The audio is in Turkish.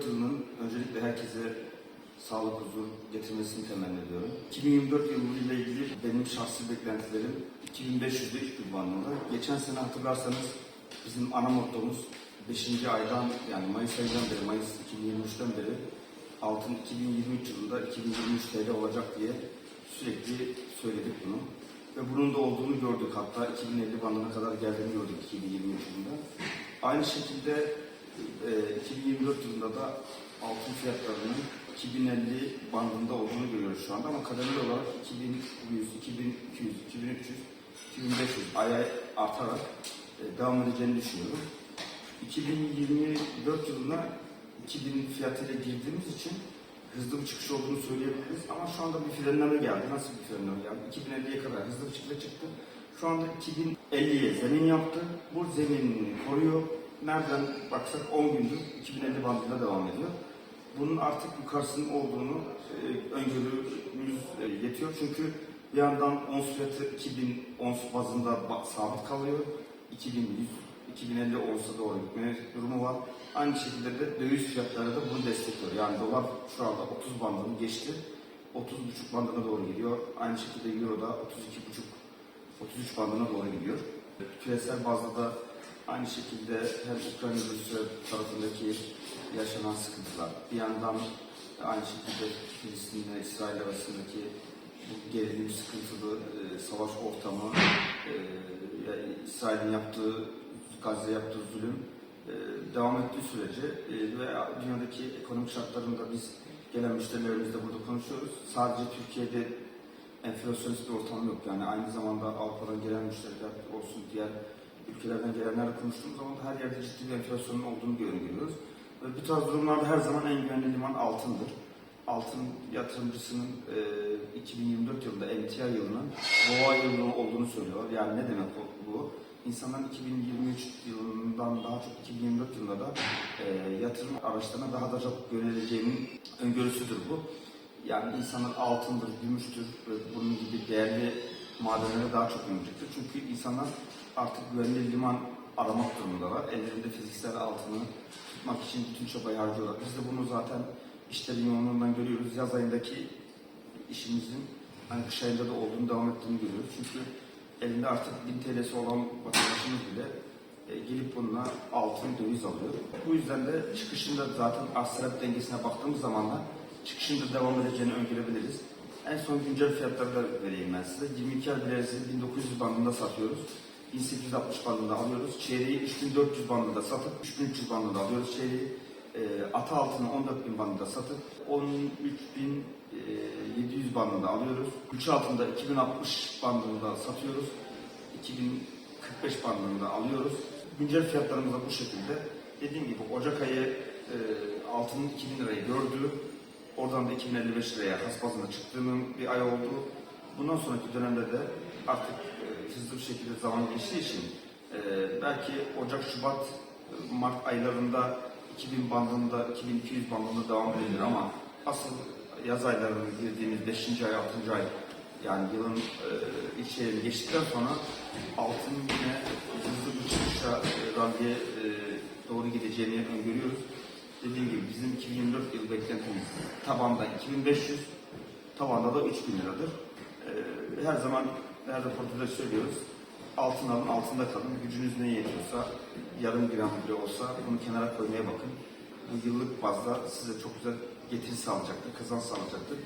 2024 yılının öncelikle herkese sağlık, huzur getirmesini temenni ediyorum. 2024 yılı ile ilgili benim şahsi beklentilerim 2500'de 3000 bandında. Geçen sene hatırlarsanız bizim ana mottomuz 5. aydan yani Mayıs ayından beri, Mayıs 2023'ten beri altın 2023 yılında 2023 TL olacak diye sürekli söyledik bunu. Ve bunun da olduğunu gördük. Hatta 2050 bandına kadar geldiğini gördük 2023 yılında. Aynı şekilde e, 2024 yılında da altın fiyatlarının 2050 bandında olduğunu görüyoruz şu anda ama kademeli olarak 2100, 2200, 2300, 2500 ay ay artarak e, devam edeceğini düşünüyorum. 2024 yılına 2000 fiyatıyla girdiğimiz için hızlı bir çıkış olduğunu söyleyebiliriz ama şu anda bir frenleme geldi. Nasıl bir frenleme geldi? 2050'ye kadar hızlı bir çıkışla çıktı. Şu anda 2050'ye zemin yaptı. Bu zeminini koruyor. Nereden baksak 10 gündür 2050 bandında devam ediyor. Bunun artık yukarısının olduğunu e, öngörümüz e, yetiyor. Çünkü bir yandan ons fiyatı 2000 ons bazında ba- sabit kalıyor. 2100 2050 olsa doğru gitme durumu var. Aynı şekilde de döviz fiyatları da bunu destekliyor. Yani dolar şu anda 30 bandını geçti. 30,5 bandına doğru gidiyor. Aynı şekilde euro da 32,5 33 bandına doğru gidiyor. Küresel bazda da aynı şekilde hem Ukrayna Rusya tarafındaki yaşanan sıkıntılar, bir yandan aynı şekilde Filistin ile İsrail arasındaki bu gerilim sıkıntılı e, savaş ortamı, e, İsrail'in yaptığı, Gazze yaptığı zulüm e, devam ettiği sürece e, ve dünyadaki ekonomik şartlarında biz gelen müşterilerimizle burada konuşuyoruz. Sadece Türkiye'de enflasyonist bir ortam yok. Yani aynı zamanda Avrupa'dan gelen müşteriler olsun, diğer ülkelerden gelenlerle konuştuğumuz zaman her yerde ciddi bir enflasyonun olduğunu görüyoruz. Ve bu tarz durumlarda her zaman en güvenli liman altındır. Altın yatırımcısının e, 2024 yılında emtia yılının boğa yılı olduğunu söylüyor. Yani ne demek bu? İnsanların 2023 yılından daha çok 2024 yılında da e, yatırım araçlarına daha da çok yöneleceğinin öngörüsüdür bu. Yani insanlar altındır, gümüştür, bunun gibi değerli madenlere daha çok yönelecektir. Çünkü insanlar artık güvenli liman aramak durumundalar. Ellerinde fiziksel altını tutmak için bütün çabayı harcıyorlar. Biz de bunu zaten işlerin yoğunluğundan görüyoruz. Yaz ayındaki işimizin hani kış ayında da olduğunu devam ettiğini görüyoruz. Çünkü elinde artık 1000 TL'si olan vatandaşımız bile e, gelip bununla altın döviz alıyor. Bu yüzden de çıkışında zaten arz dengesine baktığımız zaman da çıkışında devam edeceğini öngörebiliriz. En son güncel fiyatları da vereyim ben size. 22 ay bileziği 1900 bandında satıyoruz. 1860 bandında alıyoruz. Çeyreği 3400 bandında satıp 3300 bandında alıyoruz çeyreği. E, ata altını 14.000 bandında satıp 13.700 bandında alıyoruz. Güç altında 2060 bandında satıyoruz. 2045 bandında alıyoruz. Güncel fiyatlarımız da bu şekilde. Dediğim gibi Ocak ayı e, altının 2000 lirayı gördü. Oradan da 2055 liraya has bazına çıktığının bir ay oldu. Bundan sonraki dönemde de artık e, hızlı bir şekilde zaman geçtiği için e, belki Ocak, Şubat, e, Mart aylarında 2000 bandında, 2200 bandında devam edilir ama asıl yaz aylarına girdiğimiz 5. ay, 6. ay yani yılın e, ilk geçtikten sonra altın yine hızlı bir çıkışa, e, ralliye e, doğru gideceğini öngörüyoruz. Dediğim gibi bizim 2024 yıl beklentimiz tabanda 2500, tabanda da 3000 liradır. E, her zaman her röportajda söylüyoruz. Altın alın, altında kalın. Gücünüz neye yetiyorsa, yarım gram bile olsa bunu kenara koymaya bakın. Bu yıllık bazda size çok güzel getiri sağlayacaktır, kazanç sağlayacaktır.